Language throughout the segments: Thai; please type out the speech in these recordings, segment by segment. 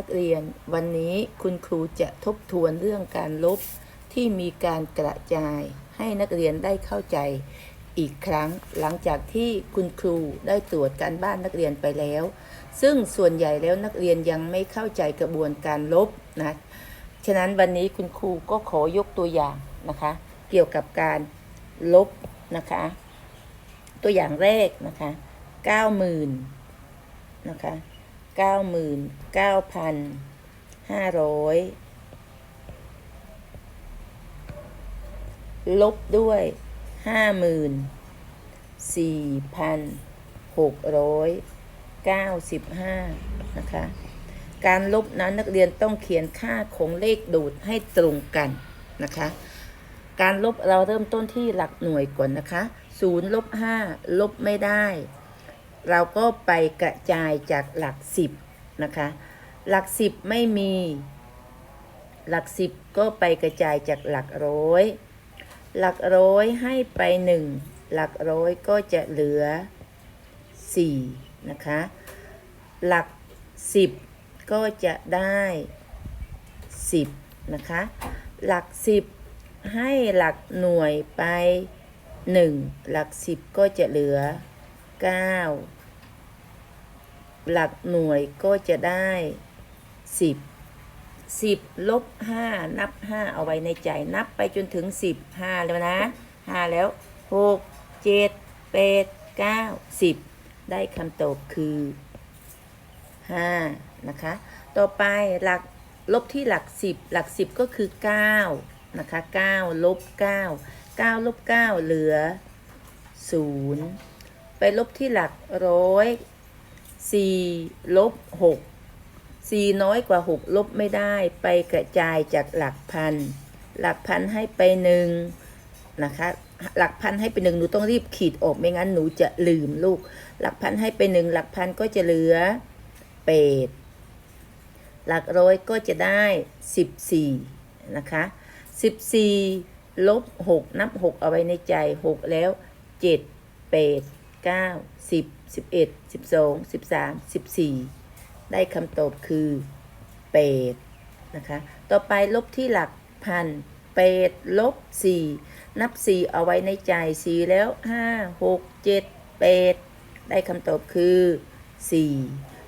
นักเรียน วันนี้คุณครูจะทบทวนเรื่องการลบที่มีการกระจาย ให้นักเรียนได้เข้าใจอีกครั้งหลังจากที่คุณครูได้ตรวจการบ้านนักเรียนไปแล้ว ซึ่งส่วนใหญ่แล้วนักเรียนยังไม่เข้าใจกระบวนการลบนะฉะนั้นวันนี้คุณครูก็ขอยกตัวอย่างนะคะ เกี่ยวกับการลบนะคะ ตัวอย่างแรกนะคะ90,000นะคะ 99,500ลบด้วย54,695นะคะ การลบนั้นนักเรียนต้องเขียนค่าของเลขดูดให้ตรงกันนะคะ การลบเราเริ่มต้นที่หลักหน่วยก่อนนะคะ0ลบ5ลบไม่ได้ เราก็ไปกระจายจากหลัก10นะคะ หลัก10ไม่มี หลัก10ก็ไปกระจายจากหลักร้อย หลักร้อยให้ไป1หลักร้อยก็จะเหลือ4นะคะ หลัก10ก็จะได้10นะคะ หลัก10ให้หลักหน่วยไป1หลัก10ก็จะเหลือ 9 หลักหน่วยก็จะได้ 10 10ลบ5นับ 5 เอาไว้ในใจนับไปจนถึง 10 5 แล้วนะ 5 แล้ว 6 7 8 9 10 ได้คำตอบคือ 5 นะคะ ต่อไปหลักลบที่หลัก 10 หลัก 10 ก็คือ 9 นะคะ9ลบ9 9ลบ9เหลือ 0 ไปลบที่หลักร้อยสี่ลบหกสี่น้อยกว่าหกลบไม่ได้ ไปกระจายจากหลักพัน หลักพันให้ไปหนึ่งนะคะ หลักพันให้ไปหนึ่งหนูต้องรีบขีดออกไม่งั้นหนูจะลืมลูก หลักพันให้ไปหนึ่งหลักพันก็จะเหลือเป็ดหลักร้อยก็จะได้สิบสี่นะคะสิบสี่ลบหกนับหกเอาไว้ในใจหกแล้วเจ็ดเป็ด เก้าสิบสิบเอ็ดสิบสองสิบสามสิบสี่ได้คำตอบคือเปดนะคะ ต่อไปลบที่หลักพันเปดลบสี่นับสี่เอาไว้ในใจสี่แล้วห้าหกเจ็ดเปดได้คำตอบคือสี่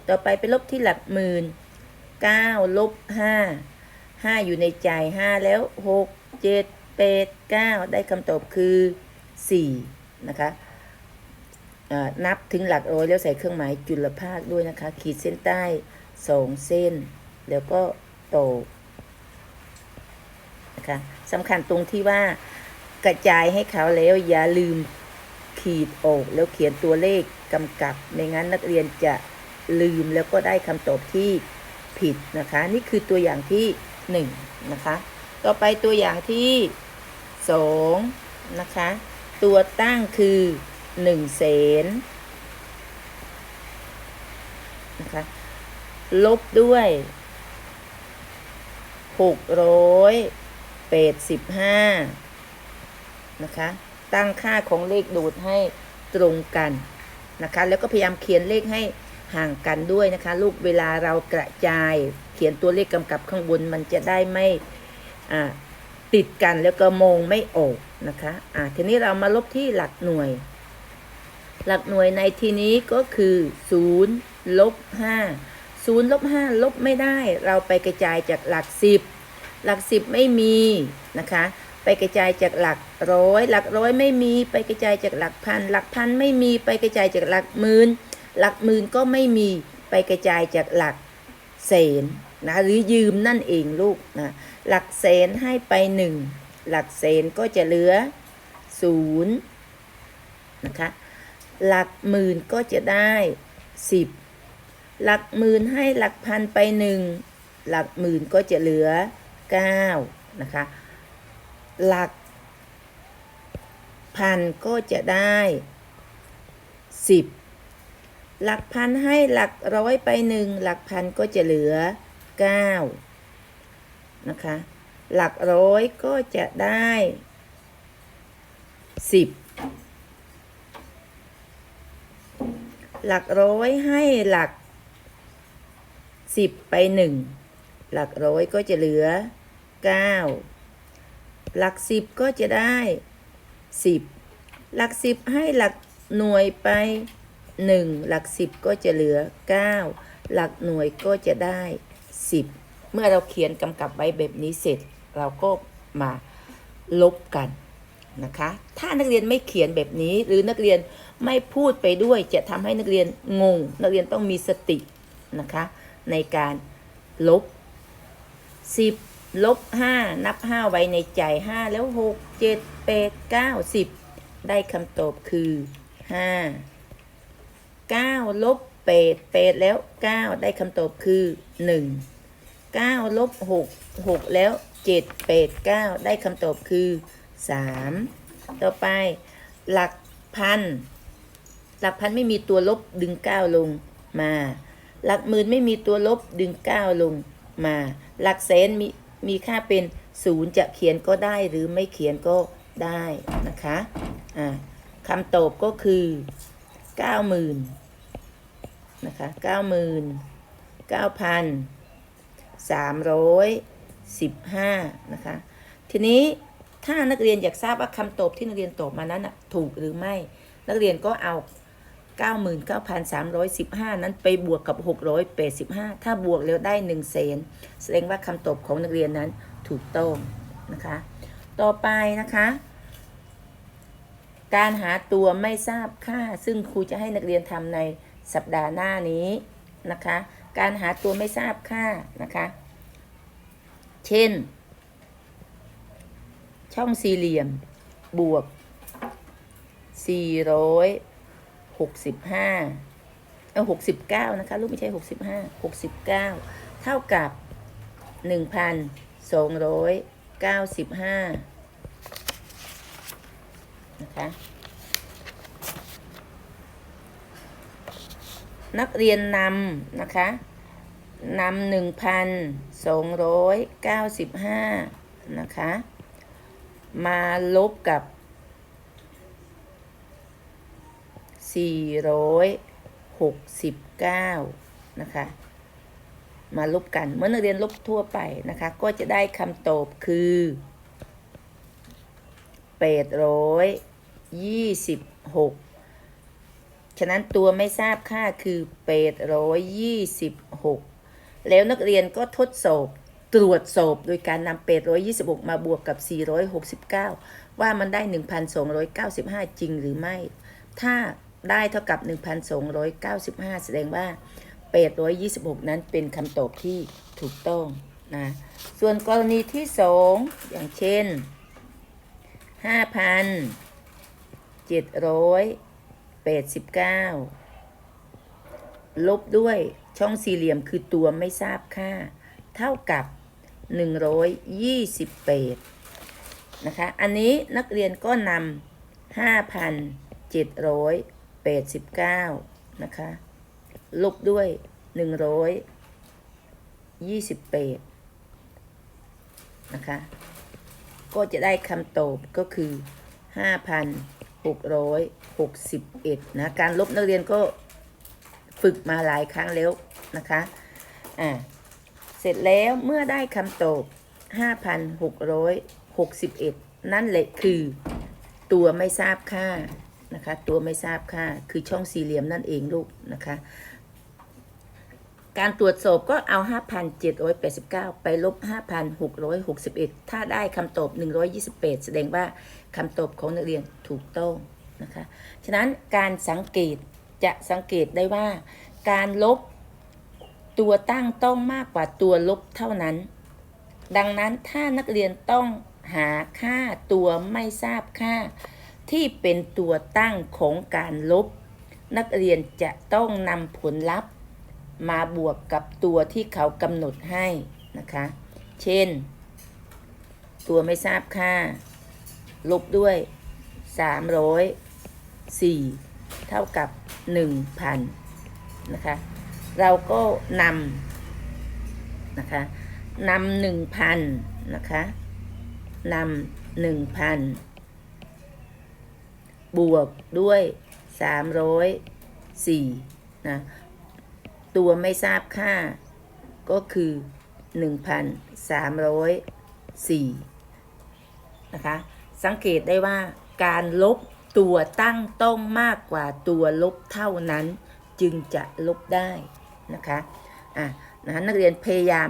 ต่อไปไปลบที่หลักหมื่นเก้าลบห้าห้าอยู่ในใจห้าแล้วหกเจ็ดแปดเก้าได้คำตอบคือสี่นะคะ นับถึงหลักร้อยแล้วใส่เครื่องหมายจุลภาคด้วยนะคะ ขีดเส้นใต้สองเส้น แล้วก็โตนะคะสำคัญตรงที่ว่ากระจายให้เขาแล้วอย่าลืมขีดออกแล้วเขียนตัวเลขกำกับไม่งั้นนักเรียนจะลืมแล้วก็ได้คำตอบที่ผิดนะคะ นี่คือตัวอย่างที่หนึ่งนะคะ ต่อไปตัวอย่างที่สองนะคะ ตัวตั้งคือ หนึ่งแสนนะคะลบด้วยหกร้อยแปดสิบห้านะคะ ตั้งค่าของเลขดูดให้ตรงกันนะคะ แล้วก็พยายามเขียนเลขให้ห่างกันด้วยนะคะ ลูกเวลาเรากระจายเขียนตัวเลขกำกับข้างบนมันจะได้ไม่อ่าติดกันแล้วก็มองไม่ออกนะคะ อ่าทีนี้เรามาลบที่หลักหน่วย หลักหน่วยในที่นี้ก็คือ0ลบ5 0ลบ5ลบไม่ได้เราไปกระจายจากหลัก 10 หลัก 10 ไม่มีนะคะ ไปกระจายจากหลักร้อยหลักร้อยไม่มีไปกระจายจากหลักพัน หลักพันไม่มีไปกระจายจากหลักหมื่นหลักหมื่นก็ไม่มีไปกระจายจากหลักแสนนะหรือยืมนั่นเองลูกนะหลักแสนให้ไปหนึ่งหลักแสนก็จะเหลือศูนย์นะคะ หลักหมื่นก็จะได้ 10 หลักหมื่นให้หลักพันไป 1 หลักหมื่นก็จะเหลือ 9 นะคะ หลักพันก็จะได้ 10 หลักพันให้หลักร้อยไป 1 หลักพันก็จะเหลือ 9 นะคะ หลักร้อยก็จะได้ 10 หลักร้อยให้หลักสิบไปหนึ่งหลักร้อยก็จะเหลือเก้าหลักสิบก็จะได้สิบหลักสิบให้หลักหน่วยไปหนึ่งหลักสิบก็จะเหลือเก้าหลักหน่วยก็จะได้สิบเมื่อเราเขียนกำกับไว้แบบนี้เสร็จ เราก็มาลบกัน นะคะ ถ้านักเรียนไม่เขียนแบบนี้ หรือนักเรียนไม่พูดไปด้วย จะทำให้นักเรียนงง นักเรียนต้องมีสตินะคะ ในการลบ 10 ลบ 5 นับ 5 ไว้ในใจ 5 แล้ว 6 7 8 9 10 ได้คำตอบคือ 5 9 ลบ 8 8 แล้ว 9 ได้คำตอบคือ 1 9 ลบ 6 6 แล้ว 7 8 9 ได้คำตอบคือ 3ต่อไปหลักพัน หลักพันไม่มีตัวลบดึง9ลงมา หลักหมื่นไม่มีตัวลบดึง9ลงมา หลักแสนมีมีค่าเป็นศูนย์จะเขียนก็ได้หรือไม่เขียนก็ได้นะคะอ่าคำตอบก็คือ90,000นะคะ90,000 9,315นะคะ ทีนี้ ถ้านักเรียนอยากทราบว่าคำตอบที่นักเรียนตอบมานั้นถูกหรือไม่ นักเรียนก็เอา 99,315 นั้นไปบวกกับ 685 ถ้าบวกแล้วได้1เซนแสดงว่าคำตอบของนักเรียนนั้นถูกต้องนะคะ ต่อไปนะคะ การหาตัวไม่ทราบค่า ซึ่งครูจะให้นักเรียนทำในสัปดาห์หน้านี้นะคะ การหาตัวไม่ทราบค่านะคะ เช่น ช่องสี่เหลี่ยม บวก400หกสิบห้าเออหกสิบเก้านะคะ ลูกไม่ใช่หกสิบห้าหกสิบเก้าเท่ากับหนึ่งพันสองร้อยเก้าสิบห้านะคะ นักเรียนนำนะคะนำหนึ่งพันสองร้อยเก้าสิบห้านะคะ มาลบกับ 469 นะคะ มาลบกัน เมื่อนักเรียนลบทั่วไปนะคะ ก็จะได้คำตอบคือ826 ฉะนั้นตัวไม่ทราบค่าคือ 826 แล้วนักเรียนก็ทดสอบ ตรวจสอบโดยการนำ826 มาบวกกับ 469 ว่ามันได้ 1,295 จริงหรือไม่ ถ้าได้เท่ากับ 1,295 แสดงว่า 826 นั้นเป็นคำตอบที่ถูกต้องนะ ส่วนกรณีที่ 2 อย่างเช่น 5,789 ลบด้วยช่องสี่เหลี่ยมคือตัวไม่ทราบค่า เท่ากับ 128นะคะ อันนี้นักเรียนก็นำ5,789นะคะ ลบด้วย 128นะคะ ก็จะได้คำตอบก็คือ 5,661นะ การลบนักเรียนก็ฝึกมาหลายครั้งแล้วนะคะ อ่า เสร็จแล้วเมื่อได้คำตอบ 5,661 นั่นแหละคือ ตัวไม่ทราบค่านะคะ ตัวไม่ทราบค่าคือช่องสี่เหลี่ยมนั่นเองลูกนะคะ การตรวจสอบก็เอา 5,789 ไปลบ 5,661 ถ้าได้คำตอบ 128 แสดงว่าคำตอบของนักเรียนถูกต้องนะคะ ฉะนั้นการสังเกตจะสังเกตได้ว่าการลบ ตัวตั้งต้องมากกว่าตัวลบเท่านั้น ดังนั้นถ้านักเรียนต้องหาค่าตัวไม่ทราบค่า ที่เป็นตัวตั้งของการลบ นักเรียนจะต้องนำผลลัพธ์ มาบวกกับตัวที่เขากำหนดให้นะคะ เช่น ตัวไม่ทราบค่า ลบด้วย 304 เท่ากับ 1,000 นะคะ เราก็นำนะคะนำหนึ่งพันนะคะนำหนึ่งพันบวกด้วยสามร้อยสี่นะตัวไม่ทราบค่าก็คือ1,304นะคะสังเกตได้ว่าการลบตัวตั้งต้องมากกว่าตัวลบเท่านั้น จึงจะลบได้ นะคะอะนะนักเรียนพยายาม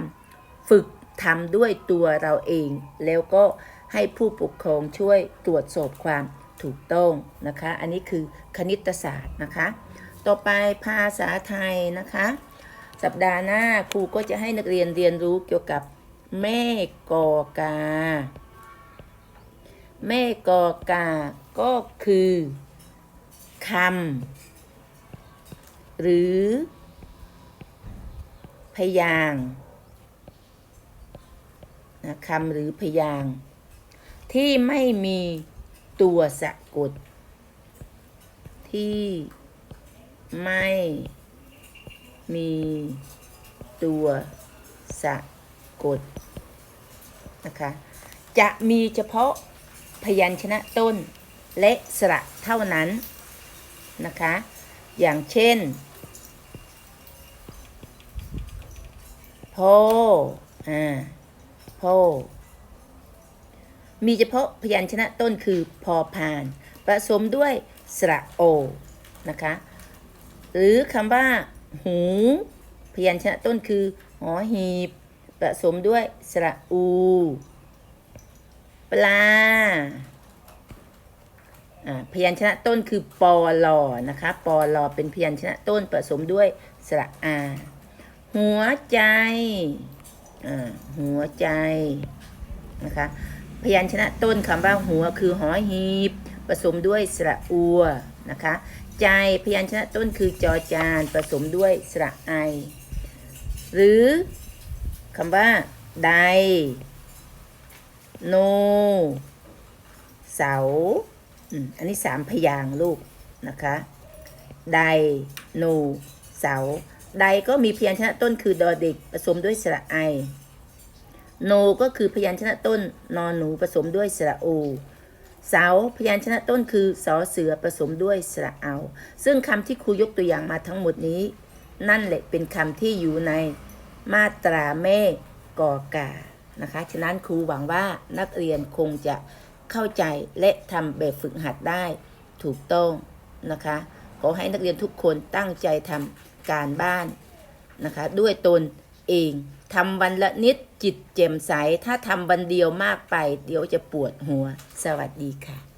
ฝึกทำด้วยตัวเราเอง แล้วก็ให้ผู้ปกครองช่วยตรวจสอบความถูกต้องนะคะ อันนี้คือคณิตศาสตร์นะคะ ต่อไปภาษาไทยนะคะ สัปดาห์หน้าครูก็จะให้นักเรียนเรียนรู้เกี่ยวกับแม่กอกา แม่กอกา ก็คือคำหรือ พยางนะคำหรือพยางที่ไม่มีตัวสะกด ที่ไม่มีตัวสะกดนะคะจะมีเฉพาะพยัญชนะต้นและสระเท่านั้นนะคะ อย่างเช่น พ่ออ่าพ่อมีเฉพาะพยัญชนะต้นคือพอพาน ผสมด้วยสระโอ นะคะ หรือคำว่าหู พยัญชนะต้นคือหอหีบ ผสมด้วยสระอู ปลาอ่าพยัญชนะต้นคือปอลอนะคะ ปอลอเป็นพยัญชนะต้นผสมด้วยสระอา หัวใจอ่าหัวใจนะคะพยัญชนะต้นคำว่าหัวคือหอหีบ ผสมด้วยสระอัวนะคะ ใจพยัญชนะต้นคือจอจานผสมด้วยสระไอ หรือคำว่าใดโน เสาอันนี้สามพยางลูกนะคะใดโน เสา ใดก็มีพยัญชนะต้นคือดอเด็กผสมด้วยสระไอ โนก็คือพยัญชนะต้นนอนหนูผสมด้วยสระโอเสาพยัญชนะต้นคือสอเสือผสมด้วยสระเอา ซึ่งคำที่ครูยกตัวอย่างมาทั้งหมดนี้ นั่นแหละเป็นคำที่อยู่ในมาตราแม่กอกานะคะ ฉะนั้นครูหวังว่านักเรียนคงจะเข้าใจและทำแบบฝึกหัดได้ถูกต้องนะคะ ขอให้นักเรียนทุกคนตั้งใจทำ การบ้านนะคะด้วยตนเองทำวันละนิดจิตแจ่มใส ถ้าทำวันเดียวมากไป เดี๋ยวจะปวดหัวสวัสดีค่ะ